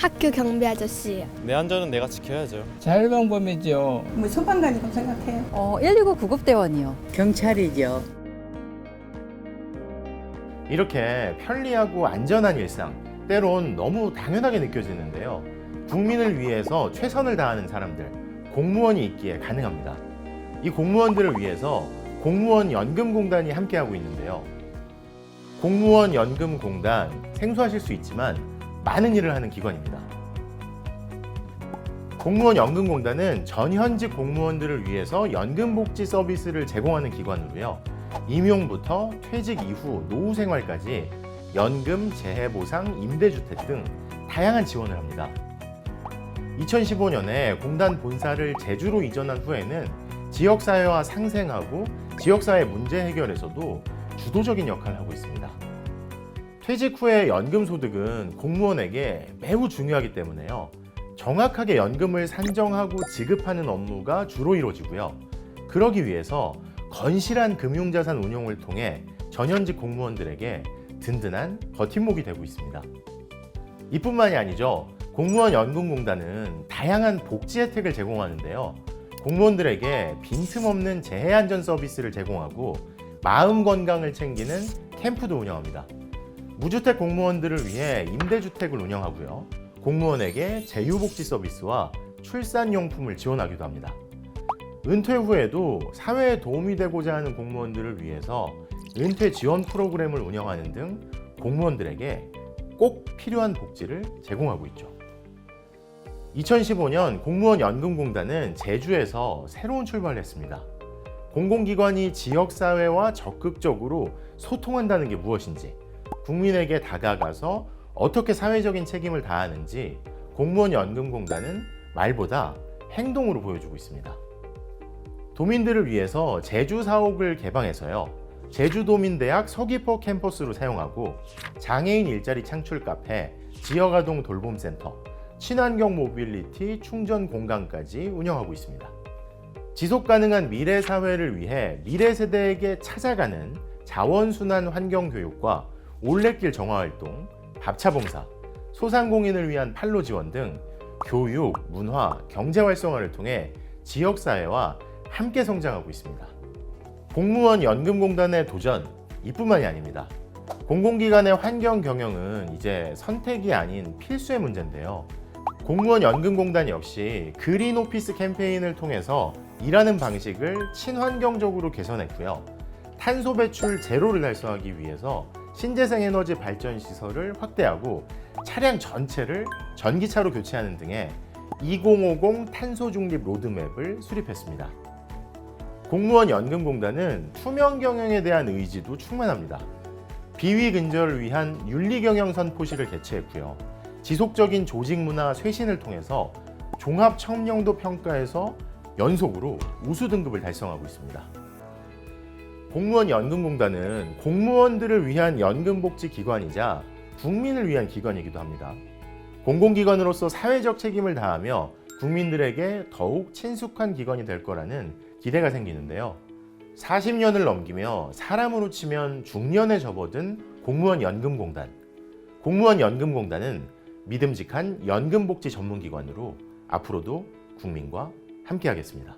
학교 경비 아저씨요. 내 안전은 내가 지켜야죠. 자율방범이죠. 뭐 소방관이라고 생각해요. 어, 119 구급대원이요. 경찰이죠. 이렇게 편리하고 안전한 일상, 때론 너무 당연하게 느껴지는데요. 국민을 위해서 최선을 다하는 사람들, 공무원이 있기에 가능합니다. 이 공무원들을 위해서 공무원 연금공단이 함께하고 있는데요. 공무원 연금공단, 생소하실 수 있지만 많은 일을 하는 기관입니다. 공무원 연금공단은 전현직 공무원들을 위해서 연금복지 서비스를 제공하는 기관으로요. 임용부터 퇴직 이후 노후 생활까지 연금, 재해보상, 임대주택 등 다양한 지원을 합니다. 2015년에 공단 본사를 제주로 이전한 후에는 지역사회와 상생하고 지역사회 문제 해결에서도 주도적인 역할을 하고 있습니다. 퇴직 후의 연금 소득은 공무원에게 매우 중요하기 때문에요. 정확하게 연금을 산정하고 지급하는 업무가 주로 이루어지고요. 그러기 위해서 건실한 금융자산 운용을 통해 전현직 공무원들에게 든든한 버팀목이 되고 있습니다. 이뿐만이 아니죠. 공무원 연금공단은 다양한 복지 혜택을 제공하는데요. 공무원들에게 빈틈없는 재해 안전 서비스를 제공하고 마음 건강을 챙기는 캠프도 운영합니다. 무주택 공무원들을 위해 임대주택을 운영하고요. 공무원에게 제휴복지 서비스와 출산용품을 지원하기도 합니다. 은퇴 후에도 사회에 도움이 되고자 하는 공무원들을 위해서 은퇴 지원 프로그램을 운영하는 등 공무원들에게 꼭 필요한 복지를 제공하고 있죠. 2015년 공무원 연금공단은 제주에서 새로운 출발을 했습니다. 공공기관이 지역사회와 적극적으로 소통한다는 게 무엇인지, 국민에게 다가가서 어떻게 사회적인 책임을 다하는지 공무원 연금공단은 말보다 행동으로 보여주고 있습니다. 도민들을 위해서 제주 사옥을 개방해서요. 제주도민대학 서귀포 캠퍼스로 사용하고 장애인 일자리 창출 카페, 지역아동 돌봄센터, 친환경 모빌리티 충전 공간까지 운영하고 있습니다. 지속 가능한 미래 사회를 위해 미래 세대에게 찾아가는 자원순환 환경 교육과 올레길 정화 활동, 밥차 봉사, 소상공인을 위한 판로 지원 등 교육, 문화, 경제 활성화를 통해 지역 사회와 함께 성장하고 있습니다. 공무원 연금공단의 도전 이뿐만이 아닙니다. 공공기관의 환경 경영은 이제 선택이 아닌 필수의 문제인데요. 공무원 연금공단 역시 그린 오피스 캠페인을 통해서 일하는 방식을 친환경적으로 개선했고요. 탄소 배출 제로를 달성하기 위해서 신재생 에너지 발전 시설을 확대하고 차량 전체를 전기차로 교체하는 등의 2050 탄소 중립 로드맵을 수립했습니다. 공무원 연금공단은 투명 경영에 대한 의지도 충만합니다. 비위 근절을 위한 윤리 경영 선포실을 개최했고요. 지속적인 조직 문화 쇄신을 통해서 종합 청렴도 평가에서 연속으로 우수 등급을 달성하고 있습니다. 공무원 연금공단은 공무원들을 위한 연금복지 기관이자 국민을 위한 기관이기도 합니다. 공공기관으로서 사회적 책임을 다하며 국민들에게 더욱 친숙한 기관이 될 거라는 기대가 생기는데요. 40년을 넘기며 사람으로 치면 중년에 접어든 공무원 연금공단. 공무원 연금공단은 믿음직한 연금복지 전문기관으로 앞으로도 국민과 함께하겠습니다.